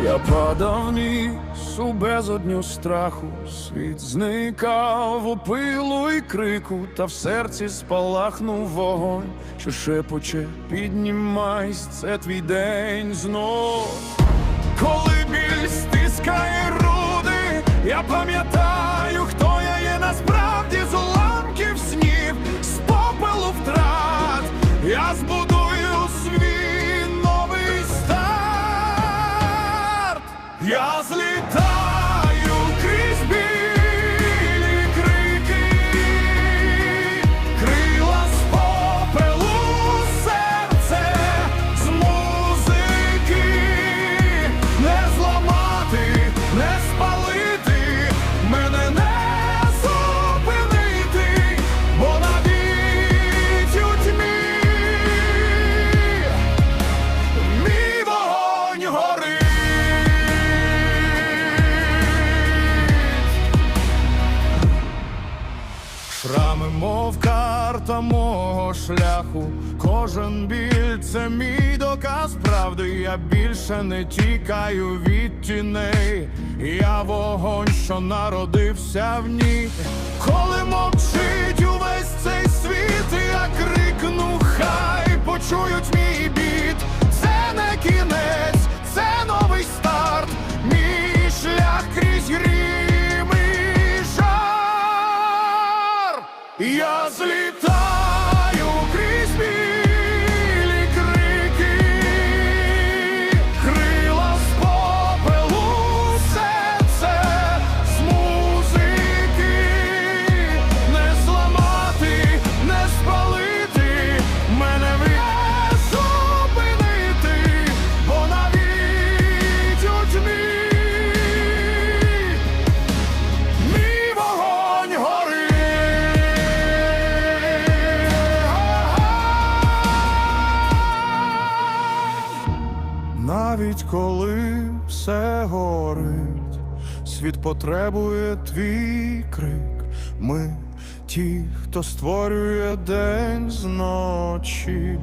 Я падав ніс у безодню страху, світ зникав у пилу і крику, та в серці спалахнув вогонь, що шепоче, піднімайсь, це твій день знов. Коли біль стискає груди, я пам'ятаю, старт. Карта мого шляху, кожен біль це мій доказ правди. Я більше не тікаю від тіней. Я вогонь, що народився в ній. Коли мовчить увесь цей світ, я крикну, хай почують мій біт. Це не кінець, це новий старт. Мій шлях крізь грім. Я злітаю Навіть коли все горить, світ потребує твій крик. Ми ті, хто створює день з ночі.